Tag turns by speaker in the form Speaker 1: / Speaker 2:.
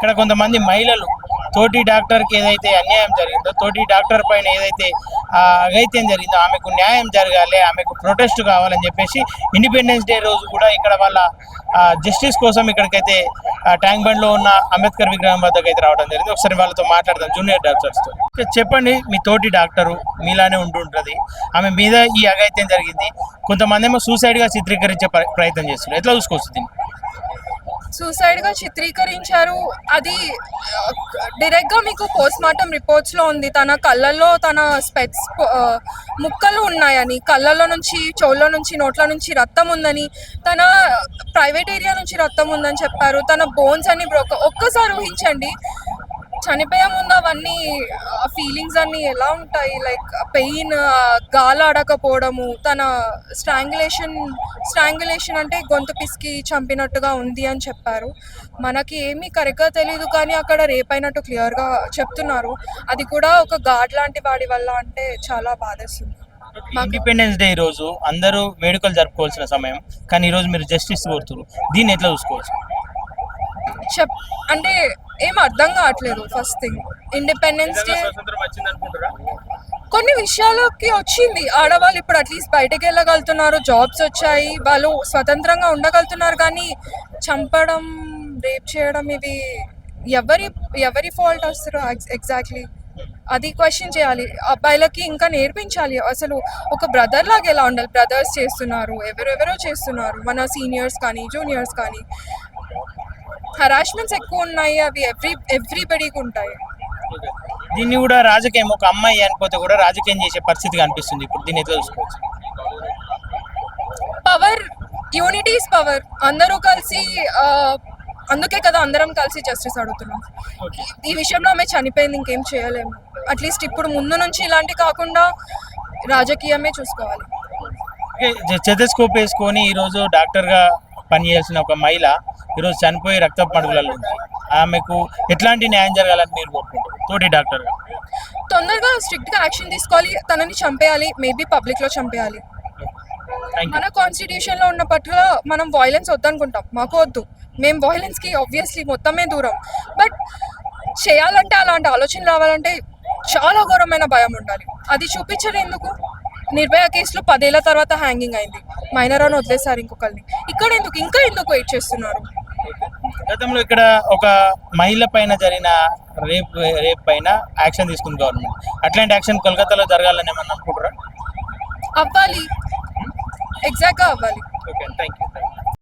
Speaker 1: ఇక్కడ కొంతమంది మహిళలు తోటి డాక్టర్కి ఏదైతే అన్యాయం జరిగిందో తోటి డాక్టర్ పైన ఏదైతే అగైత్యం జరిగిందో ఆమెకు న్యాయం జరగాలి ఆమెకు ప్రొటెస్ట్ కావాలని చెప్పేసి ఇండిపెండెన్స్ డే రోజు కూడా ఇక్కడ వాళ్ళ జస్టిస్ కోసం ఇక్కడికైతే ట్యాంక్ బండ్లో ఉన్న అంబేద్కర్ విగ్రహం వద్దకు అయితే రావడం జరిగింది. ఒకసారి వాళ్ళతో మాట్లాడదాం జూనియర్ డాక్టర్స్తో. చెప్పండి మీ తోటి డాక్టరు మీలానే ఉంటుంటది ఆమె మీద ఈ అగైత్యం జరిగింది కొంతమంది ఏమో సూసైడ్గా చిత్రీకరించే ప్రయత్నం చేస్తున్నారు. ఎట్లా చూసుకోవచ్చు దీన్ని?
Speaker 2: సూసైడ్గా చిత్రీకరించారు. అది డైరెక్ట్గా మీకు పోస్ట్ మార్టం రిపోర్ట్స్లో ఉంది. తన కళ్ళల్లో తన స్పెట్స్ ముక్కలు ఉన్నాయని కళ్ళల్లో నుంచి చెవుల్లో నుంచి నోట్ల నుంచి రక్తం ఉందని తన ప్రైవేట్ ఏరియా నుంచి రక్తం ఉందని చెప్పారు. తన బోన్స్ అన్ని బ్రోక ఒక్కసారి ఊహించండి. చనిపోయే ముందు అవన్నీ ఫీలింగ్స్ అన్నీ ఎలా ఉంటాయి? లైక్ పెయిన్ గాలి ఆడకపోవడము తన స్ట్రాంగులేషన్ స్ట్రాంగులేషన్ అంటే గొంతు పిసికి చంపినట్టుగా ఉంది అని చెప్పారు. మనకి ఏమీ కరెక్ట్గా తెలియదు కానీ అక్కడ రేప్ అయినట్టు క్లియర్గా చెప్తున్నారు. అది కూడా ఒక గాడ్ లాంటి వాడి వల్ల అంటే చాలా బాధేస్తుంది.
Speaker 1: ఇండిపెండెన్స్ డే రోజు అందరూ వేడుకలు జరుపుకోవాల్సిన సమయం. కానీ ఈ రోజు మీరు జస్టిస్ కోరుతున్నారు దీన్ని ఎట్లా చూసుకోవచ్చు?
Speaker 2: చెప్ అంటే ఏం అర్థం కావట్లేదు ఫస్ట్ థింగ్ ఇండిపెండెన్స్ డే కొన్ని విషయాలకి వచ్చింది. ఆడవాళ్ళు ఇప్పుడు అట్లీస్ట్ బయటకు వెళ్ళగలుగుతున్నారు. జాబ్స్ వచ్చాయి. వాళ్ళు స్వతంత్రంగా ఉండగలుగుతున్నారు కానీ చంపడం రేప్ చేయడం ఇవి ఎవరి ఎవరి ఫాల్ట్ వస్తారు ఎగ్జాక్ట్లీ అది క్వశ్చన్ చేయాలి. అబ్బాయిలకి ఇంకా నేర్పించాలి. అసలు ఒక బ్రదర్ లాగా ఎలా ఉండాలి? బ్రదర్స్ చేస్తున్నారు. ఎవరెవరో చేస్తున్నారు. మన సీనియర్స్ కానీ జూనియర్స్ కానీ. హరాస్మెంట్స్ ఎక్కువ ఉన్నాయి అవి ఎవ్రీ ఎవ్రీబడికి ఉంటాయి.
Speaker 1: దీన్ని కూడా రాజకీయం ఒక అమ్మాయి అనిపోతే కూడా రాజకీయం చేసే పరిస్థితి కనిపిస్తుంది ఇప్పుడు దీన్ని ఎట్లా చూసుకోవచ్చు?
Speaker 2: Power unity is power. అందరూ కలిసి అందుకే కదా అందరం కలిసి జస్టిస్ అడుగుతున్నాం. ఈ విషయంలో ఆమె చనిపోయింది ఇంకేం చేయలేము. అట్లీస్ట్ ఇప్పుడు ముందు నుంచి ఇలాంటి కాకుండా రాజకీయమే చూసుకోవాలి.
Speaker 1: చెతస్కోప్ వేసుకొని ఈరోజు డాక్టర్గా పనిచేయాల్సిన ఒక మహిళ ఈరోజు చనిపోయి రక్త పడుగులలో ఉంది. ఆమెకు ఎట్లాంటి న్యాయం జరగాలని మీరు కోరుకుంటారు తోటి డాక్టర్గా
Speaker 2: తొందరగా స్ట్రిక్ట్గా యాక్షన్ తీసుకోవాలి తనని చంపేయాలి మేబీ పబ్లిక్లో చంపేయాలి. మన కాన్స్టిట్యూషన్లో ఉన్న పట్ల మనం వాయిలెన్స్ వద్దనుకుంటాం. మాకు వద్దు. మేము వాయిలెన్స్కి ఆబ్వియస్లీ మొత్తమే దూరం. బట్ చేయాలంటే అలాంటి ఆలోచన రావాలంటే చాలా ఘోరమైన భయం ఉండాలి. అది చూపించరు ఎందుకు? నిర్భయ కేసులో పదేళ్ళ తర్వాత హ్యాంగింగ్ అయింది. మైనర్ అని వదిలేశారు ఇంకొకరిని. ఇక్కడ ఎందుకు? ఇంకా ఎందుకు వెయిట్ చేస్తున్నారు?
Speaker 1: గతంలో ఇక్కడ ఒక మహిళ పైన జరిగిన రేప్ రేప్ పైన యాక్షన్ తీసుకుంది గవర్నమెంట్. అట్లాంటి యాక్షన్ కోల్కతాలో జరగాలని ఏమన్నా అనుకుంటారా
Speaker 2: అవ్వాలి. ఎగ్జాక్ట్గా అవ్వాలి.
Speaker 1: Okay thank you